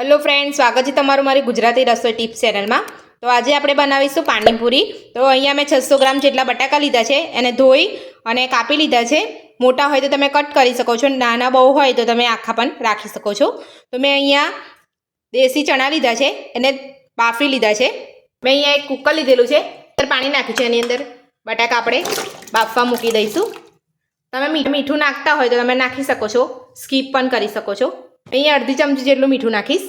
Hello friend સ્વાગત છે તમારું મારી ગુજરાતી રસોઈ ટિપ્સ ચેનલમાં તો આજે આપણે બનાવીશું પાણીપુરી. તો અહીંયા મેં છસો ગ્રામ જેટલા બટાકા લીધા છે, એને ધોઈ અને કાપી લીધા છે. મોટા હોય તો તમે કટ કરી શકો છો, નાના બહુ હોય તો તમે આખા પણ રાખી શકો છો. તો મેં અહીંયા દેશી ચણા લીધા છે, એને બાફી લીધા છે. મેં અહીંયા એક કુકર લીધેલું છે પાણી નાખ્યું છે, એની અંદર બટાકા આપણે બાફવા મૂકી દઈશું. તમે મીઠું નાખતા હોય તો તમે નાખી શકો છો સ્કીપ પણ કરી શકો છો. અહીંયા અડધી ચમચી જેટલું મીઠું નાખીશ.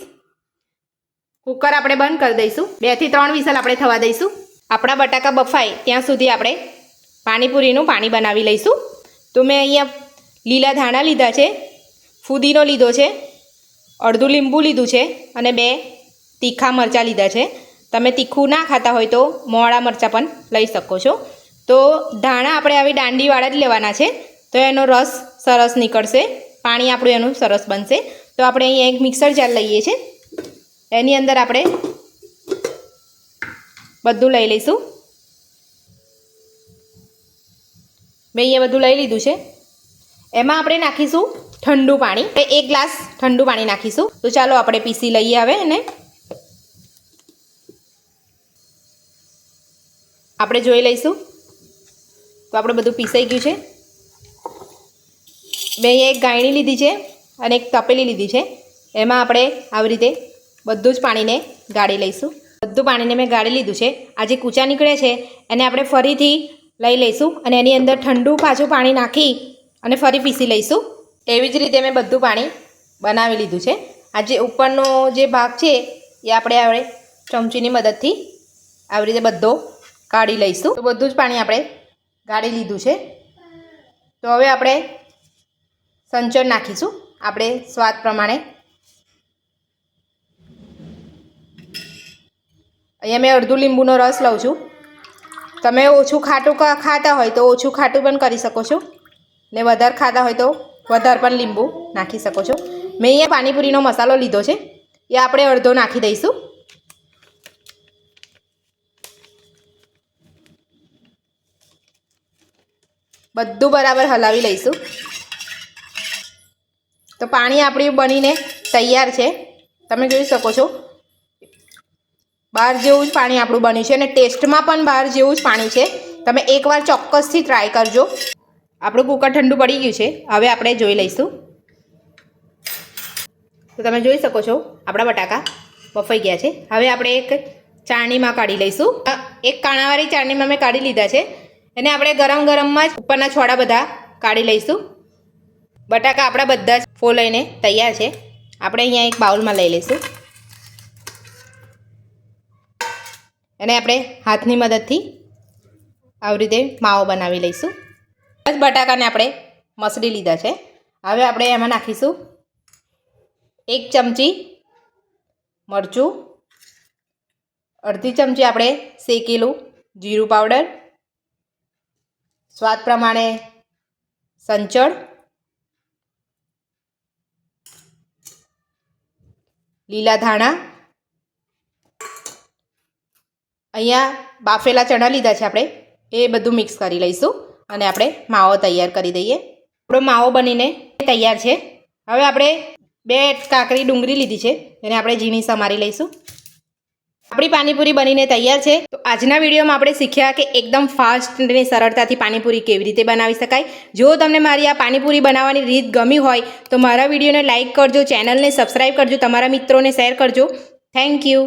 કુકર આપણે બંધ કરી દઈશું. બેથી ત્રણ વિસલ આપણે થવા દઈશું. આપણા બટાકા બફાય ત્યાં સુધી આપણે પાણીપુરીનું પાણી બનાવી લઈશું. તો મેં અહીંયા લીલા ધાણા લીધા છે, ફુદીનો લીધો છે, અડધું લીંબુ લીધું છે અને બે તીખા મરચાં લીધા છે. તમે તીખું ના ખાતા હોય તો મોળા મરચાં પણ લઈ શકો છો. તો ધાણા આપણે આવી દાંડીવાળા જ લેવાના છે. તો એનો રસ સરસ નીકળશે. પાણી આપણું એનું સરસ બનશે. તો આપણે અહીંયા એક મિક્સર જાર લઈએ છીએ. એની અંદર આપણે બધું લઈ લઈશું. મેં અહીંયા બધું લઈ લીધું છે. એમાં આપણે નાખીશું ઠંડુ પાણી. એક ગ્લાસ ઠંડુ પાણી નાખીશું. તો ચાલો આપણે પીસી લઈએ હવે એને. આપણે જોઈ લઈશું. તો આપણે બધું પીસાઈ ગયું છે. મેં અહીંયા એક ગાયણી લીધી છે. અને એક તપેલી લીધી છે. એમાં આપણે આવી રીતે બધું જ પાણીને ગાળી લઈશું. બધું પાણીને મેં ગાળી લીધું છે. આ જે કૂચા નીકળે છે, એને આપણે ફરીથી લઈ લઈશું અને એની અંદર ઠંડુ પાછું પાણી નાખી અને ફરી પીસી લઈશું. એવી જ રીતે મેં બધું પાણી બનાવી લીધું છે. આ જે ઉપરનો જે ભાગ છે, એ આપણે આપણે ચમચીની મદદથી આવી રીતે બધો કાઢી લઈશું. તો બધું જ પાણી આપણે ગાળી લીધું છે. તો હવે આપણે સંચર નાખીશું. આપણે સ્વાદ પ્રમાણે. અહીંયા મેં અડધું લીંબુનો રસ લઉં છું. તમે ઓછું ખાટું ખાતા હોય તો ઓછું ખાટું પણ કરી શકો છો. ને વધારે ખાતા હોય તો વધારે પણ લીંબુ નાખી શકો છો. મેં અહીંયા પાણીપુરીનો મસાલો લીધો છે. એ આપણે અડધો નાખી દઈશું. બધું બરાબર હલાવી લઈશું. તો પાણી આપણી બનીને તૈયાર છે. તમે જોઈ શકો છો. બહાર જેવું જ પાણી આપણું બન્યું છે અને ટેસ્ટમાં પણ બહાર જેવું જ પાણી છે. તમે એકવાર ચોક્કસથી ટ્રાય કરજો. આપણું કુકર ઠંડુ પડી ગયું છે. હવે આપણે જોઈ લઈશું. તો તમે જોઈ શકો છો, આપણા બટાકા બફાઈ ગયા છે. હવે આપણે એક ચાળણીમાં કાઢી લઈશું. એક કાણાવાળી ચાળણીમાં મેં કાઢી લીધા છે. એને આપણે ગરમ ગરમમાં જ ઉપરના છોડા બધા કાઢી લઈશું. બટાકા આપણા બધા જ ફોલાઈને તૈયાર છે. આપણે અહીંયા એક બાઉલમાં લઈ લઈશું. એને આપણે હાથની મદદથી આવી રીતે માવો બનાવી લઈશું. બસ બટાકાને આપણે મસળી લીધા છે. હવે આપણે એમાં નાખીશું એક ચમચી મરચું, અડધી ચમચી આપણે શેકેલું જીરું પાવડર, સ્વાદ પ્રમાણે સંચળ લીલા ધાણા. અહીંયા બાફેલા ચણા લીધા છે આપણે. એ બધું મિક્સ કરી લઈશું અને આપણે માવો તૈયાર કરી દઈએ. આપણો માવો બનીને તૈયાર છે. હવે આપણે બે કાકરી ડુંગળી લીધી છે. એને આપણે ઝીણી સમારી લઈશું. આપણી પાણીપુરી બનીને તૈયાર છે. તો આજના વિડીયોમાં આપણે શીખ્યા કે એકદમ ફાસ્ટ અને સરળતાથી પાણીપુરી કેવી રીતે બનાવી શકાય. જો તમને મારી આ પાણીપુરી બનાવવાની રીત ગમી હોય, તો મારા વિડીયોને લાઇક કરજો, ચેનલને સબસ્ક્રાઈબ કરજો, તમારા મિત્રોને શેર કરજો. Thank you.